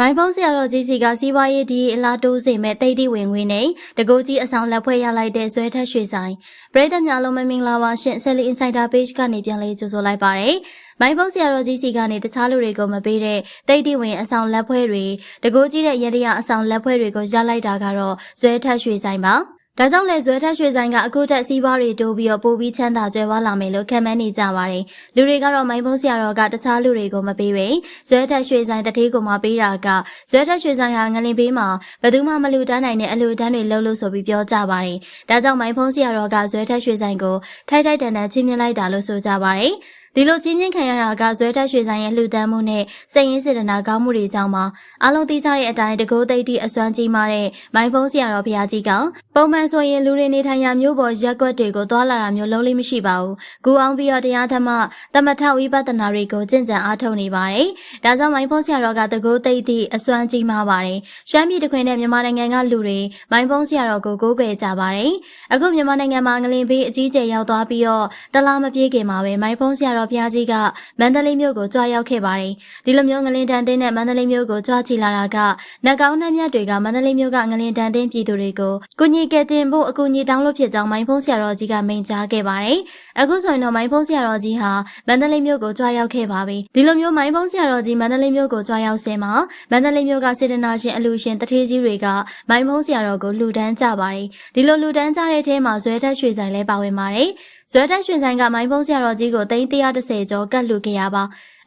မိုင်းဖုံးဆရာတော်ကြီးစီကစီးပွားရေးဒီအလားတိုးစေမဲ့တိတ်တိဝင်ငွေနဲ့တကိုးကြီးအဆောင်လက်ဖွဲ့ရလိုက်တဲ့ဇွဲထက်ရွှေဆိုင်ပရိသတ်များလုံးမမင်္ဂလာပါရှင်ဆယ်လီ Insider Page ကနေပြန်လေးကြိုဆိုလိုက်ပါရယ်မိုင်းဖုံးဆရာတော်ကြီးစီကနေတခြားလူတွေကိုမပေးတဲ့တိတ်တိဝင်အဆောင်လက်ဖွဲ့တွေတကိုးကြီးတဲ့ရရအဆောင်လက်ဖွဲ့တွေကိုရလိုက်တာကတော့ဇွဲထက်ရွှေဆိုင်ပါ ဒါကြောင့်လဲဇွဲထက်ရွှေဆိုင်ကအခုတက်စီးပွားတွေတိုးပြီးတော့ပိုပြီးချမ်းသာကြွယ်ဝလာမယ်လို့ခံမှန်းနေကြပါတယ်။လူတွေကတော့မိုင်းဖုံးဆရာတော်ကတခြားလူတွေကိုမပေးပဲဇွဲထက်ရွှေဆိုင်တတိကိုမှပေးတာကဇွဲထက်ရွှေဆိုင်ဟာငလင်ပေးမှာဘယ်သူမှမလူတန်းနိုင်တဲ့အလူတန်းတွေလှုပ်လို့ဆိုပြီးပြောကြပါတယ်။ဒါကြောင့်မိုင်းဖုံးဆရာတော်ကဇွဲထက်ရွှေဆိုင်ကိုထိုက်ထိုက်တန်တန်ချင်းမြင်လိုက်တာလို့ဆိုကြပါတယ်။ ဒီလိုချင်းချင်းခံရတာကဇွဲတက်ရွှေဆိုင်ရဲ့လှူဒန်းမှုနဲ့စိတ်ရင်းစေတနာကောင်းမှုတွေကြောင့်ပါအလုံးသိကြတဲ့အတိုင်းတကိုးသိတိအစွမ်းကြီးမားတဲ့မိုင်းဖုံးဆရာတော်ဘုရားကြီးကပုံမှန်ဆိုရင်လူတွေနေထိုင်ရာမျိုးပေါ်ရက်ကွက်တွေကိုသွားလာတာမျိုးလုံးလေးမရှိပါဘူး။ဂူအောင်ပြီးတော့တရားသမားတမထဝိပဿနာတွေကိုကျင့်ကြံအားထုတ်နေပါတယ်။ဒါကြောင့်မိုင်းဖုံးဆရာတော်ကတကိုးသိတိအစွမ်းကြီးမားပါတယ်။ရှမ်းပြည်တခွင်နဲ့မြန်မာနိုင်ငံကလူတွေမိုင်းဖုံးဆရာတော်ကိုကိုးကွယ်ကြပါတယ်။အခုမြန်မာနိုင်ငံမှာငလင်ဘေးအကြီးကျယ်ရောက်သွားပြီးတော့တလားမပြေးခင်မှာပဲမိုင်းဖုံးဆရာတော်ဘုရားကြီးကမန္တလေးမြို့ကိုကြွားရောက်ခဲ့ပါတယ်။ဒီလိုမျိုးငလင်တန်တင်းနဲ့မန္တလေးမြို့ကိုကြွားချီလာတာကနှကောင်းနှမြတ်တွေကမန္တလေးမြို့ကငလင်တန်တင်းပြည်သူတွေကိုကုညီကယ်တင်ဖို့အကူအညီတောင်းလို့ဖြစ်ကြောင်းမိုင်းဖုံးဆရာတော်ကြီးကမိန့်ကြားခဲ့ပါတယ်။အခုဆိုရင်တော့မိုင်းဖုံးဆရာတော်ကြီးဟာမန္တလေးမြို့ကိုကြွားရောက်ခဲ့ပါပြီ။ဒီလိုမျိုးမိုင်းဖုံးဆရာတော်ကြီးမန္တလေးမြို့ကိုကြွားရောက်စင်မှာမန္တလေးမြို့ကစေတနာရှင်အလူရှင်တထေးကြီးတွေကမိုင်းဖုံးဆရာတော်ကိုလှူဒန်းကြပါတယ်။ဒီလိုလှူဒန်းကြတဲ့ထဲမှာဇွဲထက်ရွှေဆိုင်လည်းပါဝင်ပါတယ်။ဇွဲတက်ရွှေဆိုင်ကမိုင်းဖုံးဆရာတော်ကြီးကိုသိန်း130ကျော်ကတ်လူခဲ့ရပါ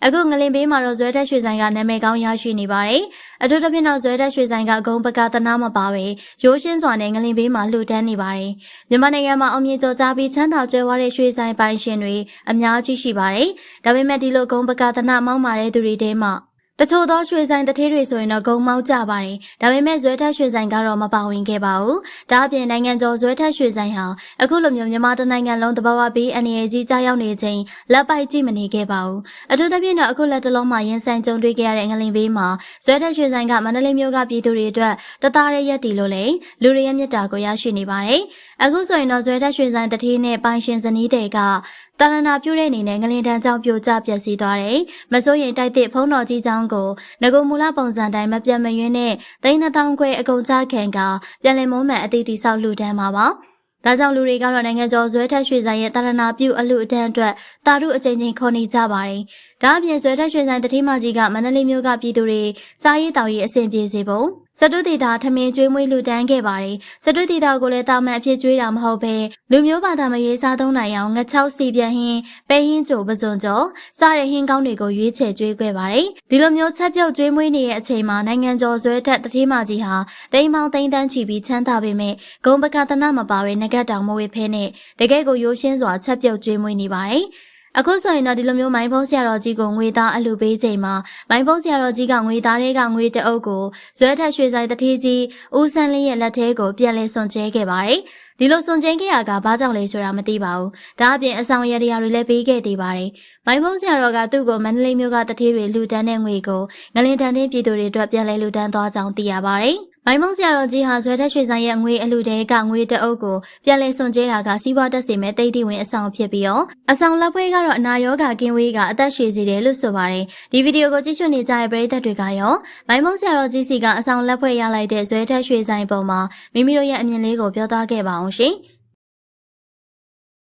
အခုငလင်ဘေးမှာတော့ဇွဲတက်ရွှေဆိုင်ကနာမည်ကောင်းရရှိနေပါတယ်အထူးသဖြင့်တော့ဇွဲတက်ရွှေဆိုင်ကဂုံပကသနာမပါပဲရိုးရှင်းစွာနဲ့ငလင်ဘေးမှာလှူဒန်းနေပါတယ်မြန်မာနိုင်ငံမှာအမြင့်ကျော်ကြားပြီးချမ်းသာကြွယ်ဝတဲ့ရွှေဆိုင်ပိုင်ရှင်တွေအများကြီးရှိပါတယ်ဒါပေမဲ့ဒီလိုဂုံပကသနာမောင်းမာတဲ့သူတွေထဲမှာ တချို့သောရွှေဆိုင်တထေးတွေဆိုရင်တော့ဂုံမောက်ကြပါတယ်။ဒါပေမဲ့ဇွဲထက်ရွှေဆိုင်ကတော့မပါဝင်ခဲ့ပါဘူး။ဒါအပြင်နိုင်ငံကျော်ဇွဲထက်ရွှေဆိုင်ဟာအခုလိုမျိုးမြန်မာတနိုင်ငံလုံးတဘာဝဘေးအနေအကြီးကြားရောက်နေချိန်လက်ပိုက်ကြည့်မနေခဲ့ပါဘူး။အထူးသဖြင့်တော့အခုလက်တလုံးမှာရင်ဆိုင်ကြုံတွေ့ခဲ့ရတဲ့ငလင်ဘေးမှာဇွဲထက်ရွှေဆိုင်ကမန္တလေးမြို့ကပြည်သူတွေအတွက်တသားရဲရက်တီလို့လေလူတွေရဲ့မြတ်တာကိုရရှိနေပါတယ်။အခုဆိုရင်တော့ဇွဲထက်ရွှေဆိုင်တထေးနဲ့ပိုင်ရှင်ဇနီးတွေက တာရဏပြုတဲ့အနေနဲ့ငလင်တန်းကြောင့်ပြိုကျပျက်စီးသွားတယ်။မစိုးရင်တိုက်တဲ့ဖုံးတော်ကြီးကျောင်းကိုငကုမူလပုံစံတိုင်းမပြတ်မယွင်းနဲ့သိန်းသောင်းခွဲအကုန်ချခံကပြန်လည်မုံမှန်အတိအတိဆောက်လှူဒန်းမှာပါ။ဒါကြောင့်လူတွေကတော့နိုင်ငံကျော်ဇွဲထက်ရွှေဆိုင်ရဲ့တာရဏပြုအလူအတန်းအတွက်တာရုအကြိမ်ကြိမ်ခေါ်နေကြပါတယ်။ဒါအပြင်ဇွဲထက်ရွှေဆိုင်တတိမကြီးကမန္တလေးမြို့ကပြည်သူတွေစားရေးတောင်ရေးအဆင်ပြေစေဖို့ စတုတီတာထမင်းကျွေးမွေးလူတန်းခဲ့ပါတယ်။စတုတီတာကိုလည်းတာမန်အဖြစ်ကျွေးတာမဟုတ်ဘဲလူမျိုးဘာသာမရွေးစားသုံးနိုင်အောင်ငချောက်စီပြန်ဟင်းပဲဟင်းကြိုပစွန်ကျော်စားတဲ့ဟင်းကောင်းတွေကိုရွေးချယ်ကျွေးခဲ့ပါတယ်။ဒီလိုမျိုးချက်ပြုတ်ကျွေးမွေးနေတဲ့အချိန်မှာနိုင်ငံကျော်ဇွဲထက်တတိမကြီးဟာတိမ်မောင်းတိမ်တန်းချီပြီးချမ်းသာပေမဲ့ဂုံပကသနာမပါဘဲငကတ်တောင်မဝေဖဲနဲ့တကယ်ကိုရိုးရှင်းစွာချက်ပြုတ်ကျွေးမွေးနေပါတယ်။ အခုဆိုရင်တော့ဒီလိုမျိုးမိုင်းဖုံးဆရာတော်ကြီးကိုငွေသားအလူပေးချိန်မှာမိုင်းဖုံးဆရာတော်ကြီးကငွေသားတွေကငွေတအုပ်ကိုဇွဲထက်ရွှေဆိုင်တထေးကြီးဦးဆန်းလင်းရဲ့လက်ထဲကိုပြန်လည်ဆွန်ကျဲခဲ့ပါတယ်။ဒီလိုဆွန်ကျဲခဲ့ရကဘာကြောင့်လဲဆိုတာမသိပါဘူး။ဒါအပြင်အဆောင်ရတရားတွေလည်းပေးခဲ့သေးပါတယ်။မိုင်းဖုံးဆရာတော်ကသူ့ကိုမန္တလေးမြို့ကတထေးတွေလူတန်းတဲ့ငွေကိုငလင်တန်းတဲ့ပြည်သူတွေအတွက်ပြန်လည်လူတန်းသွားကြောင်းသိရပါတယ်။ မိုင်းမုံဆရာတော်ကြီးဟာဇွဲထက်ရွှေဆိုင်ရဲ့ငွေအလူတဲကငွေတအုပ်ကိုပြန်လည်စွန့်ကြဲတာကစီးပွားတက်စေမဲ့တိတ်တိဝင်အဆောင်ဖြစ်ပြီးတော့အဆောင်လက်ဖွဲကတော့အနာရောဂါကင်းဝေးကအသက်ရှည်စေတယ်လို့ဆိုပါတယ်ဒီဗီဒီယိုကိုကြည့်ရှုနေကြတဲ့ပရိသတ်တွေကရောမိုင်းမုံဆရာတော်ကြီးစီကအဆောင်လက်ဖွဲရလိုက်တဲ့ဇွဲထက်ရွှေဆိုင်ပုံမှာမိမိတို့ရဲ့အမြင်လေးကိုပြောသားခဲ့ပါအောင်ရှင်။